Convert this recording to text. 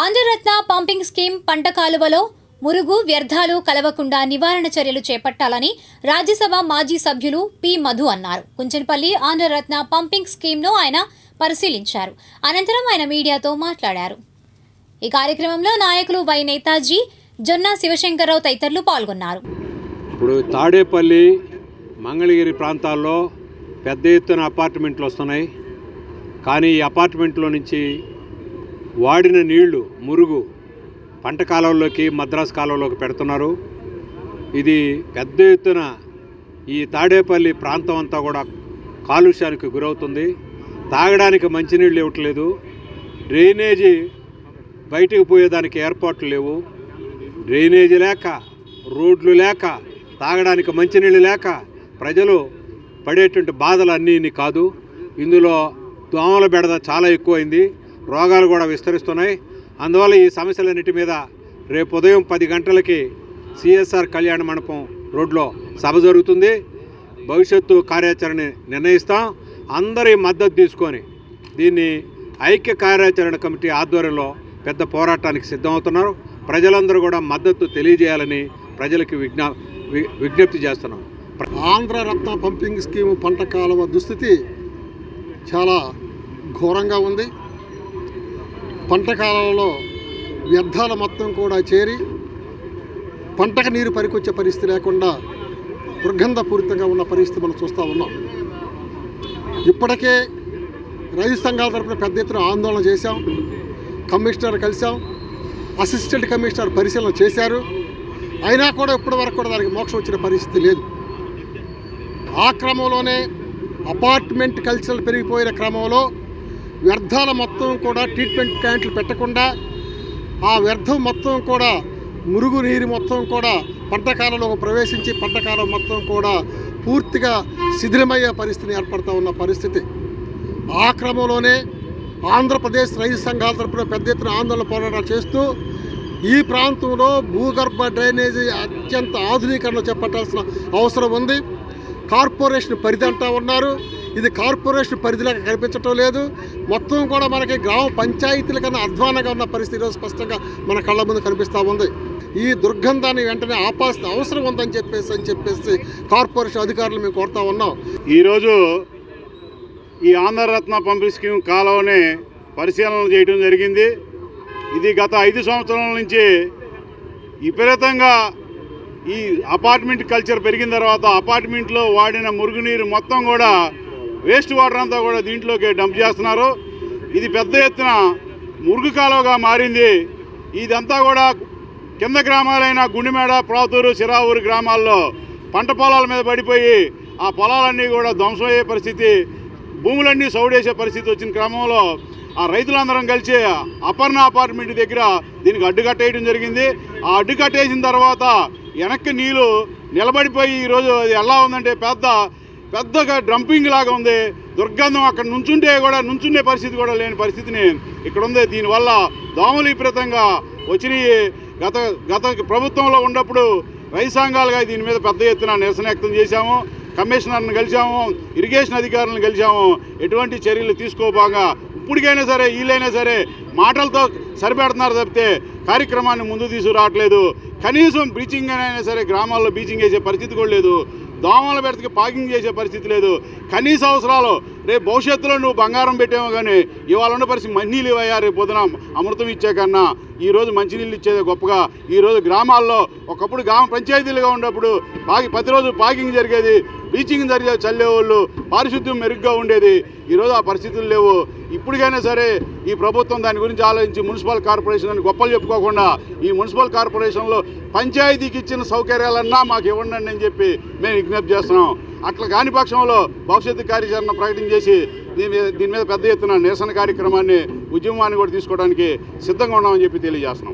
Andhra Ratna pumping scheme పంట కాలువలో మురుగు వ్యర్థాలు కలవకుండా నివారణ చర్యలు చేపట్టాలని రాజ్యసభ మాజీ సభ్యులు పి మధు అన్నారు. కుంచనపల్లి ఆంధ్రరత్న పంపింగ్ స్కీమ్ను ఆయన పరిశీలించారు. అనంతరం ఆయన మీడియాతో మాట్లాడారు. ఈ కార్యక్రమంలో నాయకులు వై నేతాజీ జొన్న శివశంకర్రావు తదితరులు పాల్గొన్నారు. ఇప్పుడు తాడేపల్లి మంగళగిరి ప్రాంతాల్లో పెద్ద ఎత్తున అపార్ట్మెంట్లు వస్తున్నాయి. కానీ ఈ అపార్ట్మెంట్లో నుంచి వాడిన నీళ్ళు మురుగు పంట కాలంలోకి మద్రాసు కాలంలోకి పెడుతున్నారు. ఇది పెద్ద ఎత్తున ఈ తాడేపల్లి ప్రాంతం అంతా కూడా కాలుష్యానికి గురవుతుంది. తాగడానికి మంచినీళ్ళు ఇవ్వట్లేదు. డ్రైనేజీ బయటికి పోయేదానికి ఏర్పాట్లు లేవు. డ్రైనేజీ లేక రోడ్లు లేక తాగడానికి మంచినీళ్ళు లేక ప్రజలు పడేటువంటి బాధలు అన్నీ కాదు. ఇందులో దోమల బెడద చాలా ఎక్కువైంది. రోగాలు కూడా విస్తరిస్తున్నాయి. అందువల్ల ఈ సమస్యలన్నిటి మీద రేపు ఉదయం పది గంటలకి సిఎస్ఆర్ కళ్యాణ మండపం రోడ్లో సభ జరుగుతుంది. భవిష్యత్తు కార్యాచరణ నిర్ణయిస్తాం. అందరి మద్దతు తీసుకొని దీన్ని ఐక్య కార్యాచరణ కమిటీ ఆధ్వర్యంలో పెద్ద పోరాటానికి సిద్ధమవుతున్నారు. ప్రజలందరూ కూడా మద్దతు తెలియజేయాలని ప్రజలకు విజ్ఞా వి- విజ్ఞప్తి చేస్తున్నాం. ఆంధ్ర రత్న పంపింగ్ స్కీమ్ పంట కాలువ దుస్థితి చాలా ఘోరంగా ఉంది. పంట కాలంలో వ్యర్థాలు మొత్తం కూడా చేరి పంటకు నీరు పరికొచ్చే పరిస్థితి లేకుండా దుర్గంధపూరితంగా ఉన్న పరిస్థితి మనం చూస్తూ ఉన్నాం. ఇప్పటికే రైతు సంఘాల తరపున పెద్ద ఎత్తున ఆందోళన చేశాం. కమిషనర్ కలిసాం అసిస్టెంట్ కమిషనర్ పరిశీలన చేశారు. అయినా కూడా ఇప్పటి వరకు కూడా దానికి మోక్షం వచ్చిన పరిస్థితి లేదు. ఆ క్రమంలోనే అపార్ట్మెంట్ కల్చర్ పెరిగిపోయిన క్రమంలో వ్యర్థాల మొత్తం కూడా ట్రీట్మెంట్ ప్లాంట్లు పెట్టకుండా ఆ వ్యర్థం మొత్తం కూడా మురుగు నీరు మొత్తం కూడా పంటకాలంలో ప్రవేశించి పంటకాలం మొత్తం కూడా పూర్తిగా శిథిలమయ్యే పరిస్థితిని ఏర్పడుతూ ఉన్న పరిస్థితి. ఆ క్రమంలోనే ఆంధ్రప్రదేశ్ రైతు సంఘాల తరపున పెద్ద ఎత్తున ఆందోళన పోరాటాలు చేస్తూ ఈ ప్రాంతంలో భూగర్భ డ్రైనేజీ అత్యంత ఆధునీకరణ చేపట్టాల్సిన అవసరం ఉంది. కార్పొరేషన్ పరిధి అంటా ఉన్నారు. ఇది కార్పొరేషన్ పరిధిలాగా కనిపించటం లేదు. మొత్తం కూడా మనకి గ్రామ పంచాయతీల కన్నా అధ్వానంగా ఉన్న పరిస్థితి ఈరోజు స్పష్టంగా మన కళ్ళ ముందు కనిపిస్తూ ఉంది. ఈ దుర్గంధాన్ని వెంటనే ఆపాల్సిన అవసరం ఉందని చెప్పేసి అని చెప్పేసి కార్పొరేషన్ అధికారులు మేము కోరుతా ఉన్నాం. ఈరోజు ఈ ఆంధ్రరత్న పంపిణీ స్కీమ్ కాలువని పరిశీలన చేయడం జరిగింది. ఇది గత ఐదు సంవత్సరాల నుంచి విపరీతంగా ఈ అపార్ట్మెంట్ కల్చర్ పెరిగిన తర్వాత అపార్ట్మెంట్లో వాడిన మురుగునీరు మొత్తం కూడా వేస్ట్ వాటర్ అంతా కూడా దీంట్లోకి డంప్ చేస్తున్నారు. ఇది పెద్ద ఎత్తున మురుగు కాలువగా మారింది. ఇదంతా కూడా కింద గ్రామాలైన గుండిమేడ ప్రాతూరు సిరావూరు గ్రామాల్లో పంట పొలాల మీద పడిపోయి ఆ పొలాలన్నీ కూడా ధ్వంసమయ్యే పరిస్థితి భూములన్నీ సౌడేసే పరిస్థితి వచ్చిన క్రమంలో ఆ రైతులందరం కలిసి అపర్ణ అపార్ట్మెంట్ దగ్గర దీనికి అడ్డుకట్టేయడం జరిగింది. ఆ అడ్డుకట్టేసిన తర్వాత వెనక్కి నీళ్ళు నిలబడిపోయి ఈరోజు అది ఎలా ఉందంటే పెద్ద పెద్దగా డంపింగ్ లాగా ఉంది. దుర్గంధం అక్కడ నుంచుంటే కూడా నుంచుండే పరిస్థితి కూడా లేని పరిస్థితిని ఇక్కడ ఉంది. దీనివల్ల దోమలు విపరీతంగా వచ్చినాయి గత గత ప్రభుత్వంలో ఉన్నప్పుడు రైతాంగాలుగా దీని మీద పెద్ద ఎత్తున నిరసన వ్యక్తం చేశాము. కమిషనర్ని కలిసాము ఇరిగేషన్ అధికారులను కలిసాము ఎటువంటి చర్యలు తీసుకోబాగా ఇప్పటికైనా సరే వీళ్ళైనా సరే మాటలతో సరిపెడుతున్నారు తప్పితే కార్యక్రమాన్ని ముందు తీసుకురావట్లేదు. కనీసం బ్లీచింగ్ అయినా సరే గ్రామాల్లో బ్లీచింగ్ చేసే పరిస్థితి కూడా లేదు. దోమల బెడతకి పాకింగ్ చేసే పరిస్థితి లేదు. కనీస అవసరాలు రేపు భవిష్యత్తులో నువ్వు బంగారం పెట్టావు కానీ ఇవాళ ఉన్న పరిస్థితి మంచినీళ్ళు ఇవ్వయా రేపు పొద్దున అమృతం ఇచ్చే కన్నా ఈరోజు మంచినీళ్ళు ఇచ్చేది గొప్పగా. ఈరోజు గ్రామాల్లో ఒకప్పుడు గ్రామ పంచాయతీలుగా ఉన్నప్పుడు పాకి ప్రతిరోజు పాకింగ్ జరిగేది. బ్లీచింగ్ జరిగే చల్లేవాళ్ళు పారిశుద్ధ్యం మెరుగ్గా ఉండేది. ఈరోజు ఆ పరిస్థితులు లేవు. ఇప్పటికైనా సరే ఈ ప్రభుత్వం దాని గురించి ఆలోచించి మున్సిపల్ కార్పొరేషన్ అని గొప్పలు చెప్పుకోకుండా ఈ మున్సిపల్ కార్పొరేషన్లో పంచాయతీకి ఇచ్చిన సౌకర్యాలన్నా మాకు ఇవ్వండి అని చెప్పి మేము విజ్ఞప్తి చేస్తున్నాం. అట్లా కాని పక్షంలో భవిష్యత్తు కార్యాచరణ ప్రకటన చేసి దీని మీద దీని మీద పెద్ద ఎత్తున నిరసన కార్యక్రమాన్ని ఉద్యమాన్ని కూడా తీసుకోవడానికి సిద్ధంగా ఉన్నామని చెప్పి తెలియజేస్తున్నాం.